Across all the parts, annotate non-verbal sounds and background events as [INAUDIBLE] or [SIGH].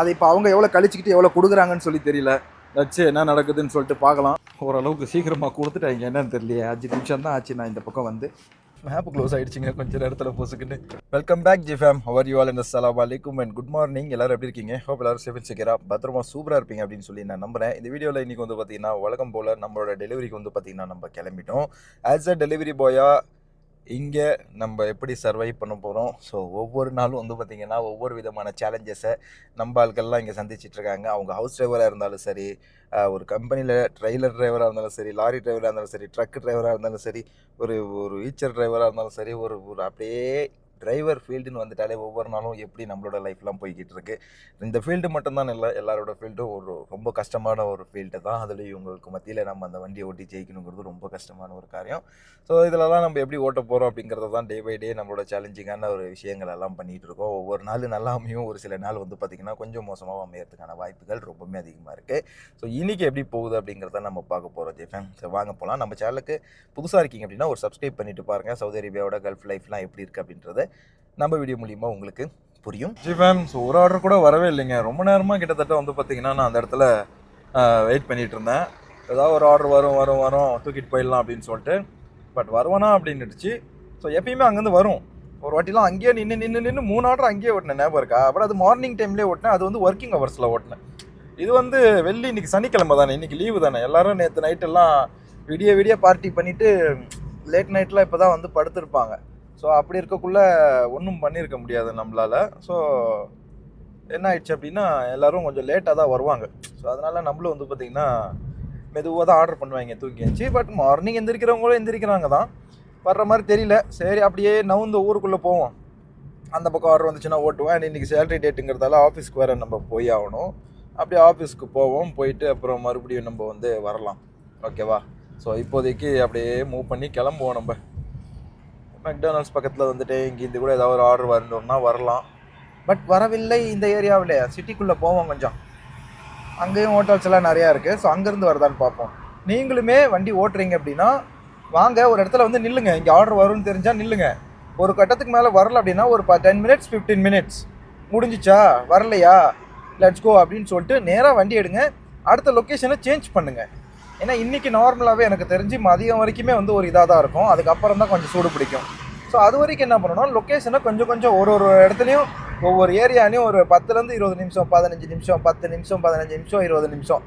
அதை இப்போ அவங்க எவ்வளோ கழிச்சிக்கிட்டு எவ்வளோ கொடுக்குறாங்கன்னு சொல்லி தெரியல. வச்சு என்ன நடக்குதுன்னு சொல்லிட்டு பார்க்கலாம். ஓரளவுக்கு சீக்கிரமாக கொடுத்துட்டாங்க. என்னன்னு தெரியலையே. அஞ்சு நிமிஷம் தான் ஆச்சு. நான் இந்த பக்கம் வந்து மேப் க்ளோஸ் ஆகிடுச்சிங்க கொஞ்சம் நேரத்தில் போசுக்குன்னு. Welcome back ji fam how are you all இந்த சலாம் அலைக்கும் அண்ட் குட் மார்னிங் எல்லாரும் எப்படி இருக்கீங்க? ஹோப் எல்லாரும் சேஃப் செக்யூரா பத்திரமா சூப்பராக இருப்பீங்க அப்படின்னு சொல்லி நான் நம்புறேன். இந்த வீடியோவில் இன்னைக்கு வந்து பார்த்தீங்கன்னா வழக்கம் போல் நம்மளோட டெலிவரிக்கு வந்து பார்த்தீங்கன்னா நம்ம கிளம்பிட்டோம். ஆஸ் அ டெலிவரி பாயா இங்கே நம்ம எப்படி சர்வை பண்ண போகிறோம் ஸோ ஒவ்வொரு நாளும் வந்து பார்த்திங்கன்னா ஒவ்வொரு விதமான சேலஞ்சஸை நம்ம ஆட்கள்லாம் இங்கே சந்திச்சிட்ருக்காங்க அவங்க ஹவுஸ் டிரைவராக இருந்தாலும் சரி ஒரு கம்பெனியில் ட்ரெய்லர் டிரைவராக இருந்தாலும் சரி லாரி டிரைவராக இருந்தாலும் சரி ட்ரக் டிரைவராக இருந்தாலும் சரி ஒரு ஒரு ஈச்சர் டிரைவராக இருந்தாலும் சரி ஒரு ஒரு அப்படியே டிரைவர் ஃபீல்டுன்னு வந்துட்டாலே ஒவ்வொரு நாளும் எப்படி நம்மளோட லைஃப்லாம் போய்கிட்டு இருக்கு இந்த ஃபீல்டு மட்டும்தான் இல்லை எல்லாரோட ஃபீல்டும் ஒரு ரொம்ப கஷ்டமான ஒரு ஃபீல்டு தான். அதுலேயும் இவங்களுக்கு மத்தியில் நம்ம அந்த வண்டியை ஓட்டி ஜெயிக்கணுங்கிறது ரொம்ப கஷ்டமான ஒரு காரியம். ஸோ இதிலலாம் நம்ம எப்படி ஓட்ட போகிறோம் அப்படிங்கிறத தான் டே பை டே நம்மளோட சேலஞ்சிங்கான ஒரு விஷயங்கள் எல்லாம் பண்ணிகிட்டு இருக்கோம். ஒவ்வொரு நாள் நல்லா அமையும். ஒரு சில நாள் வந்து பார்த்திங்கன்னா கொஞ்சம் மோசமாக அமையறதுக்கான வாய்ப்புகள் ரொம்பவுமே அதிகமாக இருக்குது ஸோ இன்றைக்கி எப்படி போகுது அப்படிங்கிறத நம்ம பார்க்க போகிறோம் ஜெஃபன் ஸோ வாங்க போகலாம் நம்ம சேனலுக்கு புதுசாக இருக்கீங்க அப்படின்னா ஒரு சப்ஸ்கிரைப் பண்ணிட்டு பாருங்கள் சவுதி அரேபியாவோட கல்ஃப் லைஃப்லாம் எப்படி இருக்குது அப்படின்றத. நம்ம வீடியோ மூலிமா உங்களுக்கு புரியும். ஜி மேம் ஸோ ஒரு ஆர்டர் கூட வரவே இல்லைங்க. ரொம்ப நேரமாக கிட்டத்தட்ட வந்து பார்த்திங்கன்னா நான் அந்த இடத்துல வெயிட் பண்ணிகிட்டு இருந்தேன். ஏதாவது ஒரு ஆர்டர் வரும் வரும் வரும் தூக்கிட்டு போயிடலாம் அப்படின்னு சொல்லிட்டு. பட் வருவானா அப்படின்னுடுச்சு. ஸோ எப்பயுமே அங்கேருந்து வரும். ஒரு வாட்டிலாம் அங்கேயே நின்று நின்று நின்று மூணு ஆர்டர் அங்கேயே ஓட்டினேன் ஞாபகம் இருக்கா? பட் அது மார்னிங் டைம்லேயே ஓட்டினேன். அது வந்து ஒர்க்கிங் ஹவர்ஸில் ஓட்டினேன். இது வந்து வெள்ளி இன்னைக்கு சனிக்கிழமை தானே. இன்னைக்கு லீவு தானே. எல்லாரும் நேற்று நைட்டெல்லாம் விடிய விடிய பார்ட்டி பண்ணிவிட்டு லேட் நைட்டில் இப்போ தான் வந்து படுத்துருப்பாங்க. ஸோ அப்படி இருக்கக்குள்ளே ஒன்றும் பண்ணியிருக்க முடியாது நம்மளால். ஸோ என்ன ஆயிடுச்சு அப்படின்னா எல்லோரும் கொஞ்சம் லேட்டாக தான் வருவாங்க. ஸோ அதனால் நம்மளும் வந்து பார்த்திங்கன்னா மெதுவாக தான் ஆர்டர் பண்ணுவாங்க தூங்கிச்சு பட் மார்னிங் எந்திரிக்கிறவங்களும் எந்திரிக்கிறாங்க தான். வர்ற மாதிரி தெரியல. சரி அப்படியே நவுந்த ஊருக்குள்ளே போவோம். அந்த பக்கம் ஆர்டர் வந்துச்சுன்னா ஓட்டுவேன் அண்ட் இன்றைக்கி சேலரி டேட்டுங்கிறதால ஆஃபீஸ்க்கு வேறு நம்ம போய் ஆகணும். அப்படியே ஆஃபீஸ்க்கு போவோம். போயிட்டு அப்புறம் மறுபடியும் நம்ம வந்து வரலாம். ஓகேவா ஸோ இப்போதைக்கு அப்படியே மூவ் பண்ணி கிளம்புவோம் நம்ம. மெக்டானல்ஸ் பக்கத்தில் வந்துட்டு இங்கேருந்து கூட ஏதாவது ஒரு ஆர்டர் வரணும்னா வரலாம். பட் வரவில்லை இந்த ஏரியாவில். சிட்டிக்குள்ளே போவோம் கொஞ்சம். அங்கேயும் ஹோட்டல்ஸ் எல்லாம் நிறையா இருக்குது ஸோ அங்கேருந்து வரதான்னு பார்ப்போம். நீங்களுமே வண்டி ஓட்டுறீங்க அப்படின்னா வாங்க ஒரு இடத்துல வந்து நில்லுங்க. இங்கே ஆர்டர் வரும்னு தெரிஞ்சால் நில்லுங்க. ஒரு கட்டத்துக்கு மேலே வரல அப்படின்னா ஒரு டென் மினிட்ஸ் ஃபிஃப்டீன் மினிட்ஸ் முடிஞ்சிச்சா? வரலையா? லெட்ஸ் கோ அப்படின்னு சொல்லிட்டு நேராக வண்டி எடுங்க. அடுத்த லொக்கேஷனை சேஞ்ச் பண்ணுங்கள் ஏன்னா இன்றைக்கி நார்மலாகவே எனக்கு தெரிஞ்சு மதியம் வரைக்குமே வந்து ஒரு இதாக தான் இருக்கும். அதுக்கப்புறம் தான் கொஞ்சம் சூடு பிடிக்கும். ஸோ அது வரைக்கும் என்ன பண்ணணும்? லொக்கேஷனை கொஞ்சம் கொஞ்சம் ஒரு ஒரு இடத்துலையும் ஒவ்வொரு ஏரியாலையும் ஒரு பத்துலேருந்து இருபது நிமிஷம் பதினஞ்சு நிமிஷம் பத்து நிமிஷம் பதினஞ்சு நிமிஷம் இருபது நிமிஷம்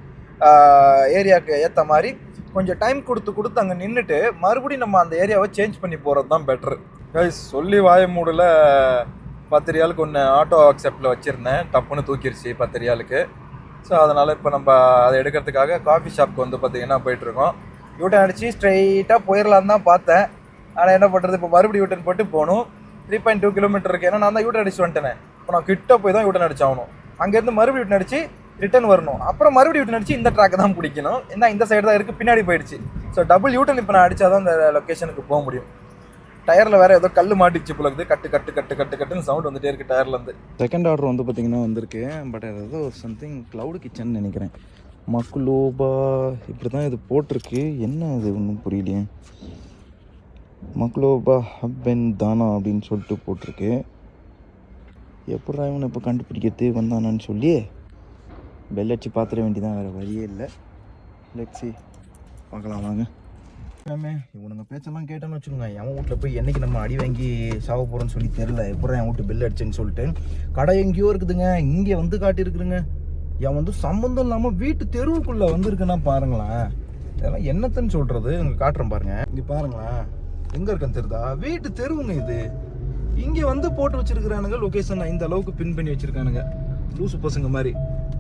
ஏரியாவுக்கு ஏற்ற மாதிரி கொஞ்சம் டைம் கொடுத்து கொடுத்து அங்கே நின்றுட்டு மறுபடியும் நம்ம அந்த ஏரியாவை சேஞ்ச் பண்ணி போகிறது தான் பெட்ரு கைஸ் சொல்லி வாய மூடில் பத்து ரியாலுக்கு ஒன்று ஆட்டோ அக்செப்டில் வச்சுருந்தேன். டப்புன்னு தூக்கிருச்சு பத்து ரியாலுக்கு ஸோ அதனால் இப்போ நம்ம அதை எடுக்கிறதுக்காக காஃபி ஷாப்க்கு வந்து பார்த்திங்கன்னா போயிட்டுருக்கோம். யூட்டன் அடித்து ஸ்ட்ரைட்டாக போயிடலான்னு தான் பார்த்தேன். ஆனால் என்ன பண்ணுறது இப்போ மறுபடியும் யூட்டன் போட்டு போகணும். த்ரீ பாயிண்ட் டூ கிலோமீட்டர் இருக்குது ஏன்னா நான் தான் யூட்டன் அடிச்சு வந்துட்டேன். இப்போ நான் கிட்ட போய் தான் யூட்டன் அடிச்சாகணும். அங்கேருந்து மறுபடியும் யூட்டன் அடித்து ரிட்டன் வரணும். அப்புறம் மறுபடியும் யூட்டன் அடிச்சு இந்த ட்ராக் தான் பிடிக்கணும். ஏன்னா இந்த சைடு தான் இருக்குது பின்னாடி போயிடுச்சு. ஸோ டபுள் யூட்டன் இப்போ நான் அடித்தா தான் அந்த லொக்கேஷனுக்கு போக முடியும். டயரில் வேறு ஏதோ கல் மாட்டிச்சு புலகுது கட்டு கட்டு கட்டு கட்டு கட்டுன்னு சவுண்ட் வந்துட்டே இருக்கு டயர்லேருந்து செகண்ட் ஆர்டர் வந்து பார்த்திங்கன்னா வந்திருக்கு. பட் அது ஏதோ சம்திங் க்ளவுட் கிச்சன் நினைக்கிறேன். மக்குலோபா இப்படி தான் இது போட்டிருக்கு. என்ன அது ஒன்றும் புரியலையே. மக்லோபா ஹப்பென் தானா அப்படின்னு சொல்லிட்டு போட்டிருக்கு. எப்படா இவனை இப்போ கண்டுபிடிக்கிறது வந்தானான்னு சொல்லி பெல் அடிச்சு பார்த்துட வேண்டியதான் வேறு வழியே இல்லை. லெக்ஸி பார்க்கலாம் வாங்க. எல்லாமே இவனுங்க பேச்செல்லாம் கேட்டேன்னு வச்சுக்கோங்க. என் வீட்டில் போய் என்னைக்கு நம்ம அடி வாங்கி சாவ போகிறோன்னு சொல்லி தெரில எப்பறம் என் வீட்டு பில் அடிச்சேன்னு சொல்லிட்டு. கடை எங்கேயோ இருக்குதுங்க. இங்கே வந்து காட்டியிருக்குதுங்க. என் வந்து சம்மந்தம் இல்லாமல் வீட்டு தெருவுக்குள்ளே வந்திருக்குன்னா பாருங்களேன். இதெல்லாம் என்னத்தன்னு சொல்கிறது இங்கே காட்டுறேன் பாருங்க. இங்கே பாருங்களேன். எங்கே இருக்குன்னு தெரியுதா? வீட்டு தெருவுங்க இது. இங்கே வந்து போட்டு வச்சிருக்கிறானுங்க லொக்கேஷன் இந்த அளவுக்கு பின் பண்ணி வச்சிருக்கானுங்க. லூசு பசங்க மாதிரி.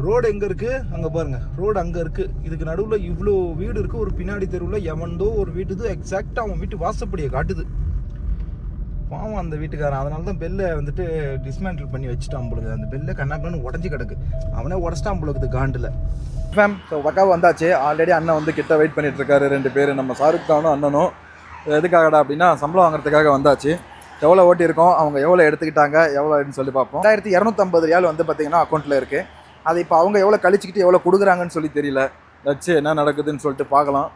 ரோடு எங்கே இருக்குது அங்கே பாருங்கள் ரோடு அங்கே இருக்குது இதுக்கு நடுவில் இவ்வளோ வீடு இருக்குது ஒரு பின்னாடி தெருவில் எவன்தோ ஒரு வீட்டுது எக்ஸாக்டாக அவன் வீட்டு வாசப்படியை காட்டுது. பாவம் அந்த வீட்டுக்காரன். அதனால தான் பெல்லை வந்துட்டு டிஸ்மேண்டில் பண்ணி வச்சுட்டான் பொழுது அந்த பெல்லை கண்ணாப்பின்னு உடஞ்சி கிடக்கு. அவனே உடச்சிட்டான் பொழுது காண்டில் ஃபேம் ஸோ பக்கா வந்தாச்சு? ஆல்ரெடி அண்ணன் வந்து கிட்ட வெயிட் பண்ணிட்டு இருக்காரு. ரெண்டு பேர் நம்ம ஷாருக் கானும் அண்ணனும். எதுக்காகடா அப்படின்னா சம்பளம் வாங்குறதுக்காக வந்தாச்சு. எவ்வளோ ஓட்டியிருக்கோம்? அவங்க எவ்வளோ எடுத்துக்கிட்டாங்க? எவ்வளோன்னு சொல்லி பார்ப்போம். ரெண்டாயிரத்தி இரநூத்தம்பது ரியால் வந்து பார்த்தீங்கன்னா அக்கௌண்ட்டில் இருக்குது அதை இப்போ அவங்க எவ்வளோ கழிச்சிக்கிட்டு எவ்வளோ கொடுக்குறாங்கன்னு சொல்லி தெரியல. வச்சு என்ன நடக்குதுன்னு சொல்லிட்டு பார்க்கலாம்.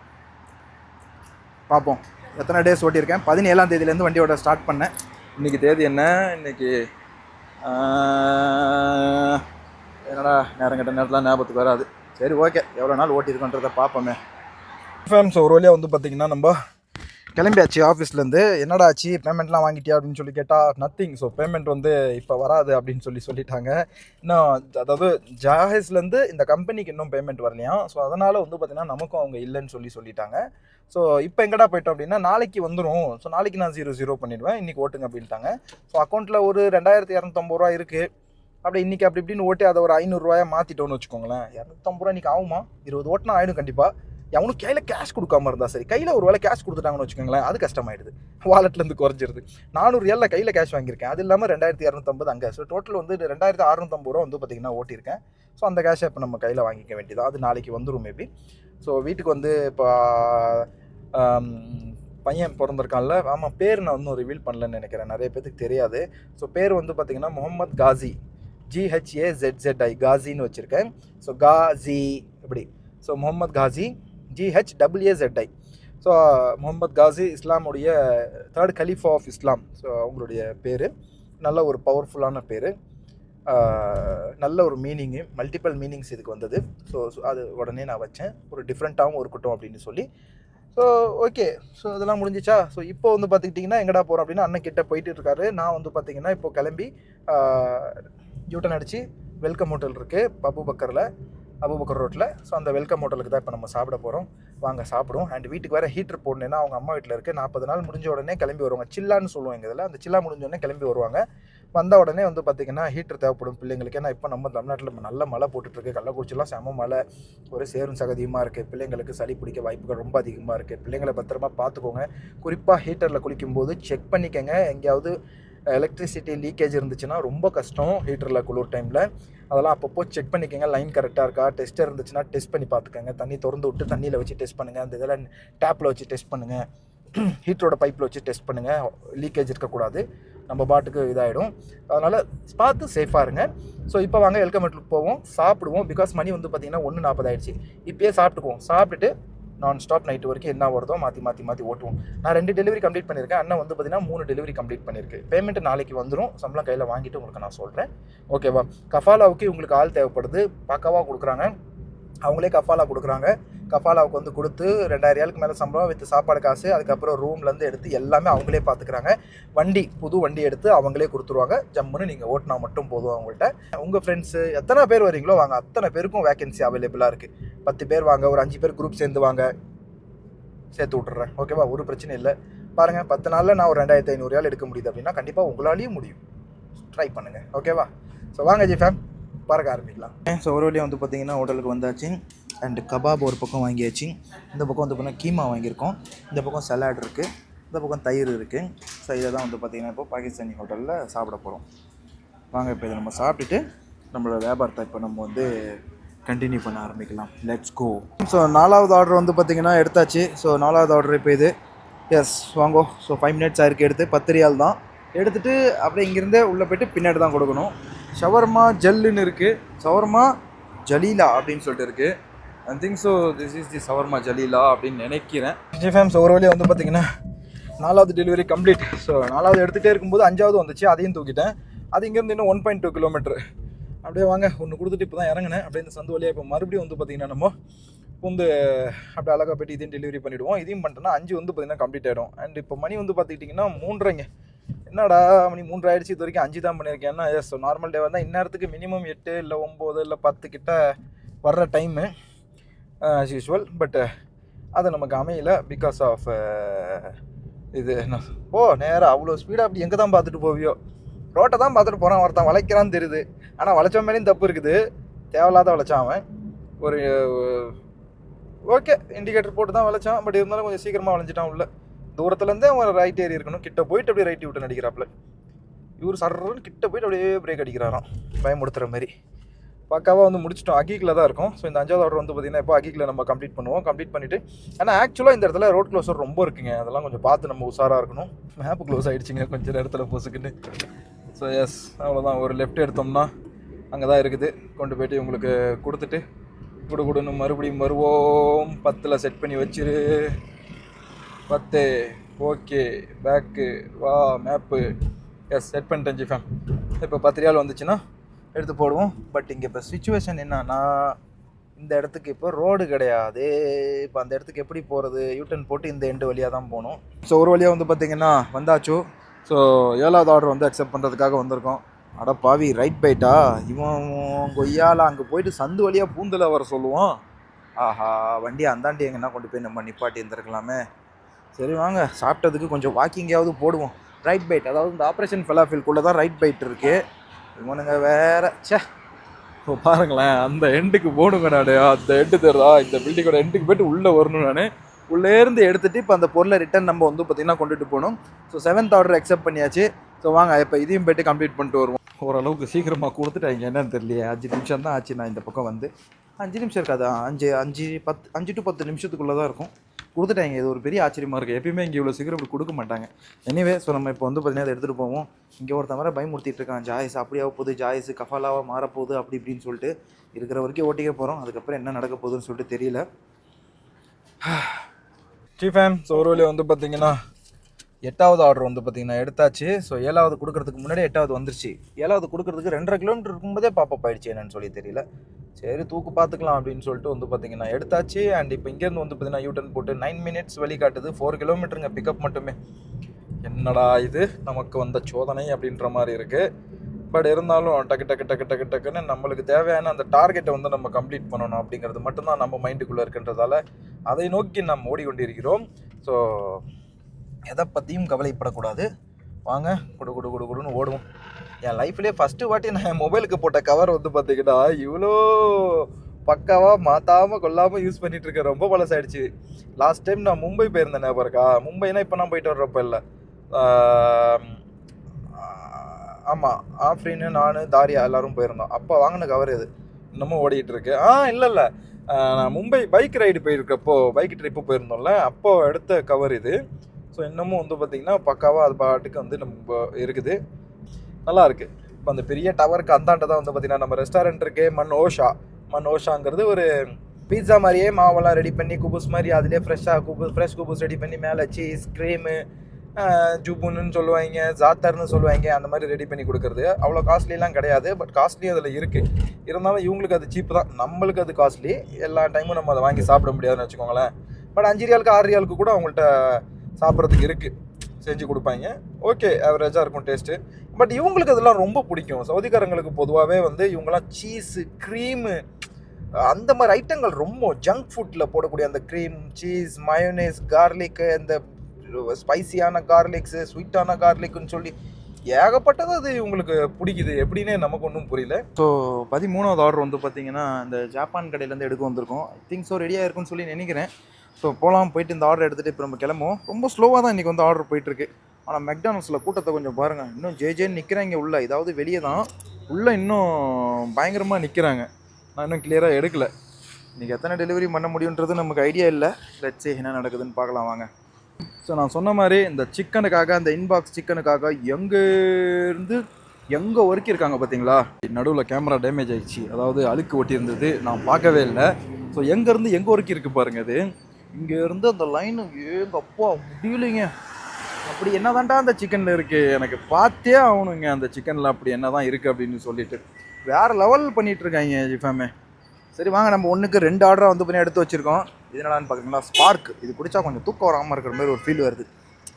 பார்ப்போம். எத்தனை டேஸ் ஓட்டியிருக்கேன்? பதினேழாம் தேதியிலேருந்து வண்டியோட ஸ்டார்ட் பண்ணேன். இன்றைக்கி தேதி என்ன? இன்றைக்கி என்னடா நேரம் கட்ட நேரத்தில் ஞாபகத்துக்கு வராது. சரி ஓகே எவ்வளோ நாள் ஓட்டியிருக்கோன்றதை பார்ப்போமே. ஃபேம்ஸ் ஒரு வழியாக வந்து பார்த்திங்கன்னா நம்ம கிளம்பியாச்சு ஆஃபீஸ்லேருந்து என்னடா ஆச்சு பேமெண்ட்லாம் வாங்கிட்டியா? அப்படின்னு சொல்லி கேட்டால் நத்திங் ஸோ பேமெண்ட் வந்து இப்போ வராது அப்படின்னு சொல்லி சொல்லிட்டாங்க. இன்னும் அதாவது ஜாஹேஸ்லேருந்து இந்த கம்பெனிக்கு இன்னும் பேமெண்ட் வரலையாம் ஸோ அதனால் வந்து பார்த்திங்கன்னா நமக்கும் அவங்க இல்லைன்னு சொல்லி சொல்லிட்டாங்க. ஸோ இப்போ எங்கடா போயிட்டோம் அப்படின்னா நாளைக்கு வந்துடும் ஸோ நாளைக்கு நான் ஜீரோ ஜீரோ பண்ணிடுவேன். இன்றைக்கி ஓட்டுங்க அப்படின்ட்டாங்க. ஸோ அக்கௌண்ட்டில் ஒரு ரெண்டாயிரத்தி இரநூத்தம்பது ரூபா இருக்குது அப்படி இன்றைக்கி அப்படி இப்படின்னு ஓட்டி அதை ஒரு ஐநூறுரூவாயை மாற்றிட்டோன்னு வச்சுக்கோங்களேன். இரநூத்தம்பது ரூபா இன்றைக்கி ஆகுமா? இருபது ஓட்டினா ஆகிடும் கண்டிப்பாக அவனும் கையில் கேஷ் கொடுக்காம இருந்தா சரி. கையில் ஒரு வேலை கேஷ் கொடுத்துட்டாங்கன்னு வச்சுக்கோங்களேன் அது கஷ்டமாயிடுது. வாலெட்லேருந்து குறைஞ்சிருது. நானூறு ஏழில் கையில் கேஷ் வாங்கியிருக்கேன். அது இல்லாமல் ரெண்டாயிரத்தி இரநூத்தம்பது அங்கே. ஸோ டோட்டல் வந்து ரெண்டாயிரத்தி அறுநூத்தம்பது ரூபா வந்து பார்த்திங்கன்னா ஓட்டியிருக்கேன். ஸோ அந்த கேஷை இப்போ நம்ம கையில் வாங்கிக்க வேண்டியது? அது நாளைக்கு வந்துடும் மேபி ஸோ வீட்டுக்கு வந்து இப்போ பையன் பிறந்திருக்கான்ல. ஆமாம் பேர் நான் இன்னும் ரிவீல் பண்ணலன்னு நினைக்கிறேன். நிறைய பேத்துக்கு தெரியாது. ஸோ பேர் வந்து பார்த்திங்கன்னா முகமது காசி. ஜிஹெச்ஏ ஜெட்ஜெட்ஐ காசின்னு வச்சுருக்கேன். ஸோ காசி இப்படி. So Mohammed Kasi GH WAZI so Mohammed Kasi இஸ்லாமுடைய தேர்ட் கலீஃபா ஆஃப் இஸ்லாம் ஸோ அவங்களுடைய பேர். நல்ல ஒரு பவர்ஃபுல்லான பேர். நல்ல ஒரு மீனிங்கு மல்டிபிள் மீனிங்ஸ் இதுக்கு வந்தது. ஸோ அது உடனே நான் வச்சேன். ஒரு டிஃப்ரெண்ட்டாகவும் இருக்கட்டும் அப்படின்னு சொல்லி. ஸோ ஓகே ஸோ இதெல்லாம் முடிஞ்சிச்சா? ஸோ இப்போ வந்து பார்த்துக்கிட்டிங்கன்னா எங்கடா போகிறோம் அப்படின்னா அண்ணன் கிட்ட போயிட்டு இருக்காரு. நான் வந்து பார்த்திங்கன்னா இப்போ கிளம்பி யூட்டன் அடித்து வெல்கம் ஹோட்டல் இருக்குது அபுபக்கரில் அபுபக்கர் ரோட்டில். ஸோ அந்த வெல்கம் ஹோட்டலுக்கு தான் இப்போ நம்ம சாப்பிட போகிறோம் வாங்க சாப்பிடுவோம். அண்ட் வீட்டுக்கு வேறு ஹீட்டர் போடணுன்னா அவங்க அம்மா வீட்டில் இருக்குது நாற்பது நாள் முடிஞ்ச உடனே கிளம்பி வருவாங்க. சில்லான்னு சொல்லுவோம் எங்கள் இதில் அந்த சில்லா முடிஞ்ச உடனே கிளம்பி வருவாங்க. வந்த உடனே வந்து பார்த்திங்கன்னா ஹீட்டர் தேவைப்படும் பிள்ளைங்களுக்கு. ஏன்னா இப்போ நம்ம தமிழ்நாட்டில் நல்ல மழை போட்டுட்ருக்கு. கள்ளக்குறிச்சிலாம் செம மழை. ஒரு சேரும் சகதியமாக இருக்குது பிள்ளைங்களுக்கு சளி பிடிக்க வாய்ப்புகள் ரொம்ப அதிகமாக இருக்குது பிள்ளைங்களை பத்திரமா பார்த்துக்கோங்க. குறிப்பாக ஹீட்டரில் குளிக்கும்போது செக் பண்ணிக்கோங்க. எங்கேயாவது எலக்ட்ரிசிட்டி லீக்கேஜ் இருந்துச்சுன்னா ரொம்ப கஷ்டம் ஹீட்டரில் குளிர் டைமில் அதெல்லாம் அப்பப்போ செக் பண்ணிக்கோங்க. லைன் கரெக்டாக இருக்கா? டெஸ்ட் இருந்துச்சுன்னா டெஸ்ட் பண்ணி பார்த்துக்கோங்க. தண்ணி திறந்து விட்டு தண்ணியில் வச்சு டெஸ்ட் பண்ணுங்கள் அந்த இதெல்லாம் டேப்பில் வச்சு டெஸ்ட் பண்ணுங்கள் ஹீட்டரோட பைப்பில் வச்சு டெஸ்ட் பண்ணுங்கள் லீக்கேஜ் இருக்கக்கூடாது. நம்ம பாட்டுக்கு இதாகிடும் அதனால் பார்த்து சேஃபாக இருங்க. ஸோ இப்போ வாங்க எல்கமெண்ட்டுக்கு போவோம். சாப்பிடுவோம். பிகாஸ் மணி வந்து பார்த்திங்கன்னா ஒன்று நாற்பது ஆயிடுச்சு இப்போயே சாப்பிட்டுக்குவோம். சாப்பிட்டுட்டு நான் ஸ்டாப் நைட் வரைக்கும் என்ன வருதோ மாற்றி மாற்றி மாற்றி ஓட்டுவோம். நான் ரெண்டு டெலிவரி கம்ப்ளீட் பண்ணியிருக்கேன். அண்ணன் வந்து பார்த்தீங்கன்னா மூணு டெலிவரி கம்ப்ளீட் பண்ணியிருக்கு. பேமெண்ட் நாளைக்கு வந்துடும் சம்பளம் கையில் வாங்கிட்டு உங்களுக்கு நான் சொல்கிறேன் ஓகேவா கஃபாலாவுக்கு உங்களுக்கு ஆள் தேவைப்படுது. பக்காவாக கொடுக்குறாங்க. அவங்களே கஃபாலா கொடுக்குறாங்க. கஃபாலாவுக்கு வந்து கொடுத்து ரெண்டாயிரம் ஏழுக்கு மேலே சம்பளம் வித் சாப்பாடு காசு அதுக்கப்புறம் ரூம்லேருந்து எடுத்து எல்லாமே அவங்களே பார்த்துக்கிறாங்க வண்டி புது வண்டி எடுத்து அவங்களே கொடுத்துருவாங்க. ஜம்முன்னு நீங்கள் ஓட்டினா மட்டும் போதும் அவங்கள்ட்ட. உங்கள் ஃப்ரெண்ட்ஸு எத்தனை பேர் வரீங்களோ வாங்க. அத்தனை பேருக்கும் வேகன்சி அவைலபிளாக இருக்குது பத்து பேர் வாங்க ஒரு அஞ்சு பேர் குரூப் சேர்ந்து வாங்க. சேர்த்து விட்டுறேன். ஓகேவா ஒரு பிரச்சனை இல்லை. பாருங்கள் பத்து நாளில் நான் ஒரு ரெண்டாயிரத்தி ஐநூறு ரியால் எடுக்க முடியுது அப்படின்னா கண்டிப்பாக உங்களாலேயும் முடியும். ட்ரை பண்ணுங்கள் ஓகேவா ஸோ வாங்க ஜி ஃபேம் பறக்க ஆரம்பிக்கலாம். ஸோ ஒரு வழியாக வந்து பார்த்தீங்கன்னா ஹோட்டலுக்கு வந்தாச்சு. அண்டு கபாப் ஒரு பக்கம் வாங்கியாச்சு. இந்த பக்கம் வந்து பார்த்தீங்கன்னா கீமா வாங்கியிருக்கோம். இந்த பக்கம் சலாட் இருக்குது இந்த பக்கம் தயிர் இருக்குது ஸோ இதை தான் வந்து பார்த்தீங்கன்னா இப்போ பாகிஸ்தானி ஹோட்டலில் சாப்பிட போகிறோம் வாங்க இப்போ இதை நம்ம சாப்பிட்டுட்டு நம்மளோட வியாபாரத்தை இப்போ நம்ம வந்து கண்டினியூ பண்ண ஆரம்பிக்கலாம். லெட்ஸ் கோ ஸோ நாலாவது ஆர்டர் வந்து பார்த்தீங்கன்னா எடுத்தாச்சு. ஸோ நாலாவது ஆர்டர் இப்போ இது. எஸ் வாங்கோ. ஸோ ஃபைவ் மினிட்ஸ் ஆயிருக்கு எடுத்து. பத்து ரியால் தான். எடுத்துகிட்டு அப்படியே இங்கேருந்தே உள்ளே போயிட்டு பின்னாடி தான் கொடுக்கணும். ஷவர்மா ஜல்லுன்னு இருக்குது ஷவர்மா ஜலீலா அப்படின்னு சொல்லிட்டு இருக்குது I think so this is the shawarma Jaleela அப்படின்னு நினைக்கிறேன். ஜி ஒரு வழியாக வந்து பார்த்தீங்கன்னா நாலாவது டெலிவரி கம்ப்ளீட் ஸோ நாலாவது எடுத்துகிட்டே இருக்கும்போது அஞ்சாவது வந்துச்சு அதையும் தூக்கிட்டேன். அது இங்கேருந்து இன்னும் ஒன் பாயிண்ட் டூ கிலோமீட்டர் அப்படியே வாங்க ஒன்று கொடுத்துட்டு இப்போ தான் இறங்கினேன். அப்படியே இந்த சந்து வழியாக இப்போ மறுபடியும் வந்து பார்த்தீங்கன்னா நம்ம வந்து அப்படியே அழகாக போய்ட்டு இதையும் டெலிவரி பண்ணிவிடுவோம் இதையும் பண்ணிட்டோன்னா அஞ்சு வந்து பார்த்தீங்கன்னா கம்ப்ளீட் ஆகிடும் அண்ட் இப்போ மணி வந்து பார்த்துக்கிட்டிங்கன்னா மூன்றரைங்க. என்னடா மணி மூன்று ஆயிடுச்சு இது வரைக்கும் அஞ்சு தான் பண்ணியிருக்கேன்னா எஸ் நார்மல் டே வந்தால் இந்நேரத்துக்கு மினிமம் எட்டு இல்லை ஒம்பது இல்லை பத்து கிட்ட வர்ற டைமு ஆஸ் யூஷுவல் பட்டு அது நமக்கு அமையல பிகாஸ் ஆஃப் uh, இது என்ன ஓ நேராக அவ்வளோ ஸ்பீடாக அப்படி எங்கே தான் பார்த்துட்டு போவியோ? ரோட்டை தான் பார்த்துட்டு போகிறான் ஒருத்தன் வளைக்கிறான்னு தெரியுது. ஆனால் வளைச்ச மேலேயும் தப்பு இருக்குது. தேவையில்லாத வளைச்சான் அவன். ஒரு uh, ஓகே இண்டிகேட்டர் போட்டு தான் வளைச்சான். பட் இருந்தாலும் கொஞ்சம் சீக்கிரமாக வளைஞ்சிட்டான் உள்ள. தூரத்துலேருந்தே அவன் ரைட் ஏறி இருக்கணும். கிட்ட போயிட்டு அப்படியே ரைட் விட்டு நடிக்கிறாப்புல. இவர் சர்றன்னு கிட்ட போயிட்டு அப்படியே பிரேக் அடிக்கிறாராம். பயமுடுத்துகிற மாதிரி. பக்காவாக வந்து முடிச்சிட்டோம். அகீக்கில் தான் இருக்கும். ஸோ இந்த அஞ்சாவது ஆர்டர் வந்து பார்த்தீங்கன்னா இப்போ அகீக்கில் நம்ம கம்ப்ளீட் பண்ணுவோம். கம்ப்ளீட் பண்ணிவிட்டு ஆனால் ஆக்சுவலாக இந்த இடத்துல ரோட் க்ளோஸர் ரொம்ப இருக்குங்க. அதெல்லாம் கொஞ்சம் பார்த்து நம்ம உஷாராக இருக்கணும். மேப்பு க்ளோஸ் ஆகிடுச்சிங்க கொஞ்சம் நேரத்தில் பொசுக்குன்னு. ஸோ எஸ் அவ்வளோதான் ஒரு லெஃப்ட் எடுத்தோம்னா அங்கே தான் இருக்குது. கொண்டு போயிட்டு உங்களுக்கு கொடுத்துட்டு குடு குடுன்னு மறுபடியும் வருவோம். பத்தில் செட் பண்ணி வச்சிரு. பத்து ஓகே பேக்கு வா மேப்பு. எஸ் செட் பண்ணிட்டேன் ஃபேம். இப்போ பத்திரியால் வந்துச்சுன்னா எடுத்து போடுவோம். பட் இங்கே இப்போ சுச்சுவேஷன் என்னன்னா இந்த இடத்துக்கு இப்போ ரோடு கிடையாது. இப்போ அந்த இடத்துக்கு எப்படி போகிறது யூட்டன் போட்டு இந்த எண்டு வழியாக தான் போகணும். ஸோ ஒரு வழியாக வந்து பார்த்திங்கன்னா வந்தாச்சு. ஸோ ஏழாவது ஆர்டர் வந்து அக்செப்ட் பண்ணுறதுக்காக வந்திருக்கோம். அட பாவி ரைட் பைட்டா இவன் கொய்யால அங்கே போயிட்டு சந்து வழியாக பூந்தலை வர சொல்லுவோம் ஆஹா வண்டி அந்தாண்டி எங்கன்னா கொண்டு போய் நம்ம நிப்பாட்டி இருந்திருக்கலாமே. சரி வாங்க சாப்பிட்டதுக்கு கொஞ்சம் வாக்கிங்காவது போடுவோம். ரைட் பைட் அதாவது இந்த ஆப்ரேஷன் ஃபெலாஃபில்குள்ளே தான் ரைட் பைட் இருக்குது இவனுங்க வேற ச்சே. இப்போ பாருங்களேன் அந்த எண்டுக்கு போகணுங்க நான். அந்த எண்டு தெரியுதா இந்த பில்டிங்கோட எண்டுக்கு போயிட்டு உள்ளே வரணும் நான். உள்ளேருந்து எடுத்துகிட்டு இப்போ அந்த பொருளை ரிட்டன் நம்ம வந்து பார்த்திங்கன்னா கொண்டுட்டு போகணும். ஸோ செவன்த் ஆர்டர் அக்செப்ட் பண்ணியாச்சு. ஸோ வாங்க இப்போ இதையும் போயிட்டு கம்ப்ளீட் பண்ணிட்டு வருவோம். ஓரளவுக்கு சீக்கிரமாக கொடுத்துட்டாங்க என்னன்னு தெரியலையே. அஞ்சு நிமிஷம் தான் ஆச்சு நான் இந்த பக்கம் வந்து. அஞ்சு நிமிஷம் இருக்காது? அஞ்சு அஞ்சு பத்து அஞ்சு டு பத்து நிமிஷத்துக்குள்ளே தான் இருக்கும். கொடுத்துட்டாங்க. இது ஒரு பெரிய ஆச்சரியமாக இருக்குது எப்பயுமே இங்கே இவ்வளோ சீக்கிரம் இப்படி கொடுக்க மாட்டாங்க. எனிவே ஸோ நம்ம இப்போ வந்து பார்த்தீங்கன்னா அதை எடுத்துகிட்டு போவோம். இங்கே ஒருத்தன் வர பயமுறுத்திட்டு இருக்கான். ஜாய்ஸ் அப்படியாக போகுது. ஜாய்ஸ் கஃபாலாவாக மாறப்போகுது அப்படி இப்படின்னு சொல்லிட்டு இருக்கிற வரைக்கும் ஓட்டிக்க போகிறோம் அதுக்கப்புறம் என்ன நடக்க போகுதுன்னு சொல்லிட்டு தெரியல. [SIGHS] சீஃபேம் ஸோ ஒரு வழி வந்து பார்த்தீங்கன்னா எட்டாவது ஆர்டர் வந்து பார்த்தீங்கன்னா எடுத்தாச்சு. ஸோ ஏழாவது கொடுக்கறதுக்கு முன்னாடி எட்டாவது வந்துருச்சு. ஏழாவது கொடுக்கறதுக்கு ரெண்டரை கிலோமீட்டர் இருக்கும்போதே பாப்பா ஆயிடுச்சு என்னன்னு சொல்லி தெரியல. சரி தூக்கு பார்த்துக்கலாம் அப்படின்னு சொல்லிட்டு வந்து பார்த்தீங்கன்னா எடுத்தாச்சு. அண்ட் இப்போ இங்கேருந்து வந்து பார்த்தீங்கன்னா யூட்டன் போட்டு நைன் மினிட்ஸ் வழி காட்டுது ஃபோர் கிலோமீட்டருங்க பிக்கப் மட்டுமே. என்னடா இது? நமக்கு வந்த சோதனை அப்படின்ற மாதிரி இருக்குது பட் இருந்தாலும் டக்கு டக்கு டக்கு டக்கு டக்குன்னு நம்மளுக்கு தேவையான அந்த டார்கெட்டை வந்து நம்ம கம்ப்ளீட் பண்ணணும் அப்படிங்கிறது மட்டும்தான் நம்ம மைண்டுக்குள்ளே இருக்கின்றதால அதை நோக்கி நாம் ஓடிக்கொண்டிருக்கிறோம். ஸோ எதை பற்றியும் கவலைப்படக்கூடாது. வாங்க குடு குடு குடு குடுன்னு ஓடுவோம். என் லைஃப்லேயே ஃபஸ்ட்டு வாட்டி நான் என் மொபைலுக்கு போட்ட கவர் வந்து பார்த்தீங்கன்னா இவ்வளோ பக்காவாக மாற்றாமல் கொல்லாமல் யூஸ் பண்ணிகிட்டு இருக்கேன். ரொம்ப பழசாயிடுச்சு. லாஸ்ட் டைம் நான் மும்பை போயிருந்தேன் ஞாபகம் இருக்கா மும்பைனா இப்போ நான் போயிட்டு வர்றப்ப இல்லை. ஆமாம் ஆஃப்ரின்னு நான் தாரியா எல்லாரும் போயிருந்தோம். அப்போ வாங்கின கவர் இது இன்னமும் ஓடிட்டு இருக்கு. ஆ இல்லை இல்லை. நான் மும்பை பைக் ரைடு போயிருக்கப்போ பைக் ட்ரிப்பு போயிருந்தோம்ல அப்போது எடுத்த கவர் இது. ஸோ இன்னமும் வந்து பார்த்திங்கன்னா பக்காவாக அது பாட்டுக்கு வந்து நம்ம இருக்குது. நல்லா இருக்குது இப்போ அந்த பெரிய டவருக்கு அந்தாண்ட தான் வந்து பார்த்தீங்கன்னா நம்ம ரெஸ்டாரண்ட் இருக்கே மன் ஓஷா. மன் ஓஷாங்கிறது ஒரு பீட்சா மாதிரியே மாவெல்லாம் ரெடி பண்ணி குபூஸ் மாதிரி அதிலே ஃப்ரெஷ்ஷாக குபூஸ் ஃப்ரெஷ் குபூஸ் ரெடி பண்ணி மேலே சீஸ் க்ரீமு ஜூபுன்னு சொல்லுவாங்க ஜாத்தர்னு சொல்லுவாங்க அந்த மாதிரி ரெடி பண்ணி கொடுக்குறது. அவ்வளோ காஸ்ட்லிலாம் கிடையாது பட் காஸ்ட்லி அதில் இருக்குது இருந்தாலும் இவங்களுக்கு அது சீப்பு தான். நம்மளுக்கு அது காஸ்ட்லி எல்லா டைமும் நம்ம அதை வாங்கி சாப்பிட முடியாதுன்னு வச்சுக்கோங்களேன். பட் அஞ்சு ரியாலுக்கு ஆறு ரியாலுக்கு கூட அவங்கள்ட்ட சாப்பிட்றதுக்கு இருக்குது செஞ்சு கொடுப்பாங்க. ஓகே ஆவரேஜாக இருக்கும் டேஸ்ட்டு பட் இவங்களுக்கு அதெல்லாம் ரொம்ப பிடிக்கும். சவுதிக்காரங்களுக்கு பொதுவாகவே வந்து இவங்கெல்லாம் சீஸு க்ரீமு அந்த மாதிரி ஐட்டங்கள் ரொம்ப ஜங்க் ஃபுட்டில் போடக்கூடிய அந்த க்ரீம் சீஸ் மயோனேஸ் கார்லிக்கு இந்த ஸ்பைசியான கார்லிக்ஸு ஸ்வீட்டான கார்லிக்குன்னு சொல்லி ஏகப்பட்டது அது இவங்களுக்கு பிடிக்குது. எப்படின்னே நமக்கு ஒன்றும் புரியல. ஸோ பதிமூணாவது ஆர்டர் வந்து பார்த்தீங்கன்னா இந்த ஜப்பான் கடையிலேருந்து எடுக்க வந்திருக்கோம். ஐ திங்க் ஸோ ரெடியாக இருக்குன்னு சொல்லி நினைக்கிறேன். ஸோ போகலாம் போயிட்டு இந்த ஆர்டர் எடுத்துகிட்டு இப்போ நம்ம கிளம்புவோம். ரொம்ப ஸ்லோவாக தான் இன்றைக்கி வந்து ஆர்டர் போயிட்டுருக்கு. ஆனால் மெக்டானல்ஸில் கூட்டத்தை கொஞ்சம் பாருங்கள் இன்னும் ஜே ஜேன்னு நிற்கிறாங்க உள்ளே. இதாவது வெளியே தான். உள்ளே இன்னும் பயங்கரமாக நிற்கிறாங்க நான் இன்னும் கிளியராக எடுக்கலை. இன்றைக்கி எத்தனை டெலிவரி பண்ண முடியுன்றது நமக்கு ஐடியா இல்லை. லட்சி என்ன நடக்குதுன்னு பார்க்கலாம் வாங்க. ஸோ நான் சொன்ன மாதிரி இந்த சிக்கனுக்காக அந்த இன்பாக்ஸ் சிக்கனுக்காக எங்கேருந்து எங்கே ஒர்க்கி இருக்காங்க பார்த்தீங்களா நடுவில் கேமரா டேமேஜ் ஆகிடுச்சு அதாவது அழுக்கு ஒட்டி இருந்தது நான் பார்க்கவே இல்லை. ஸோ எங்கேருந்து எங்கே ஒர்க்கி இருக்குது பாருங்கள் அது இங்கேருந்து அந்த லைனு ஏங்க அப்பா முடியலைங்க. அப்படி என்னதான்டா அந்த சிக்கனில் இருக்குது எனக்கு பார்த்தே ஆகணுங்க. அந்த சிக்கனில் அப்படி என்ன தான் இருக்குது அப்படின்னு சொல்லிட்டு. வேறு லெவல் பண்ணிகிட்டு இருக்காங்க ஜிஃபாமே. சரி வாங்க நம்ம ஒன்றுக்கு ரெண்டு ஆர்டராக வந்து பண்ணி எடுத்து வச்சுருக்கோம். இது என்னடான்னு பார்த்தீங்களா ஸ்பார்க் இது குடிச்சா கொஞ்சம் தூக்கம் வராமல் இருக்கிற மாதிரி ஒரு ஃபீல் வருது.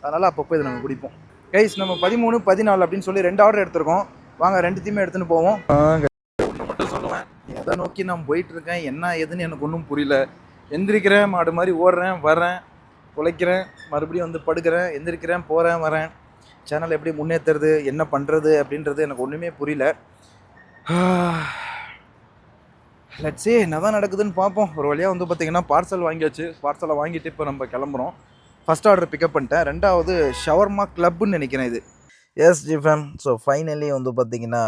அதனால் அப்பப்போ இதை நம்ம குடிப்போம். கைஸ் நம்ம பதிமூணு பதினாலு அப்படின்னு சொல்லி ரெண்டு ஆர்டர் எடுத்திருக்கோம். வாங்க ரெண்டுத்தையுமே எடுத்துன்னு போவோம். ஒன்று மட்டும் சொல்லுவேன் எதை நோக்கி நான் போயிட்டு இருக்கேன்? என்ன ஏதுன்னு எனக்கு ஒன்றும் புரியல. எந்திரிக்கிறேன் மாடு மாதிரி ஓடுறேன் வர்றேன் உழைக்கிறேன் மறுபடியும் வந்து படுக்கிறேன் எந்திரிக்கிறேன் போகிறேன் வரேன். சேனல் எப்படி முன்னேற்றுறது என்ன பண்ணுறது அப்படின்றது எனக்கு ஒன்றுமே புரியல. [SIGHS] லட்ஸே என்ன தான் நடக்குதுன்னு பார்ப்போம். ஒரு வழியாக வந்து பார்த்தீங்கன்னா பார்சல் வாங்கியாச்சு. பார்சலை வாங்கிட்டு இப்போ நம்ம கிளம்புறோம். ஃபஸ்ட் ஆர்டர் பிக்கப் பண்ணிட்டேன். ரெண்டாவது ஷவர்மா கிளப்புன்னு நினைக்கிறேன் இது. எஸ் ஜிஃபன் ஸோ ஃபைனலி வந்து பார்த்திங்கன்னா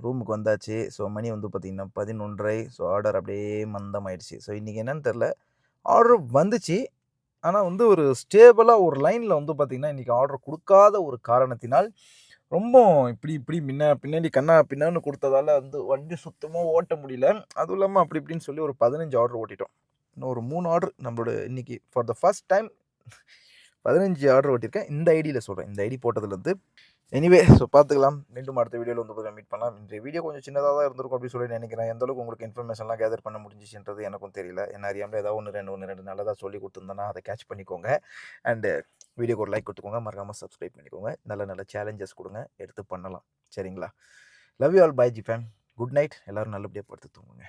ரூமுக்கு வந்தாச்சு. ஸோ மணி வந்து பார்த்திங்கன்னா பதினொன்றரை ஸோ ஆர்டர் அப்படியே மந்தமாயிடுச்சு. ஸோ இன்றைக்கி என்னென்னு தெரில. ஆர்டர் வந்துச்சு. ஆனால் வந்து ஒரு ஸ்டேபிளாக ஒரு லைனில் வந்து பார்த்திங்கன்னா இன்றைக்கி ஆர்டர் கொடுக்காத ஒரு காரணத்தினால் ரொம்ப இப்படி இப்படி முன்ன பின்னாடி கண்ணா பின்னான்னு கொடுத்ததால வந்து வண்டி சுத்தமாக ஓட்ட முடியல. அதுவும் இல்லாமல் அப்படி இப்படின்னு சொல்லி ஒரு பதினஞ்சு ஆர்டர் ஓட்டிட்டோம். இன்னும் ஒரு மூணு ஆர்டர் நம்மளோட இன்றைக்கி ஃபார் த ஃபஸ்ட் டைம் பதினஞ்சு ஆர்டர் ஓட்டியிருக்கேன். இந்த ஐடியில் சொல்கிறேன் இந்த ஐடி போட்டதுலேருந்து எனிவே ஸோ பார்த்துக்கலாம் மீண்டும் அடுத்த வீடியோவில் வந்து பார்த்தீங்கன்னா மீட் பண்ணலாம். இந்த வீடியோ கொஞ்சம் சின்னதாக தான் இருந்திருக்கும் அப்படின்னு சொல்லி நினைக்கிறேன். எந்த அளவுக்கு உங்களுக்கு இன்ஃபர்மேஷன்லாம் கேதர் பண்ண முடிஞ்சிச்சுன்றது எனக்கும் தெரியல. என்ன அறியாமல் ஏதாவது ஒன்று ரெண்டு ஒன்று ரெண்டு நல்லதாக சொல்லி கொடுத்துருந்தேன்னா அதை கேட்ச் பண்ணிக்கோங்க. அண்டு வீடியோக்கு ஒரு லைக் கொடுத்துக்கோங்க. மறக்காமல் சப்ஸ்கிரைப் பண்ணிக்கோங்க. நல்ல நல்ல சேலஞ்சஸ் கொடுங்க. எடுத்து பண்ணலாம். சரிங்களா? Love you all bye ji fan good night எல்லோரும் நல்லபடியாக படுத்து தூங்குங்க.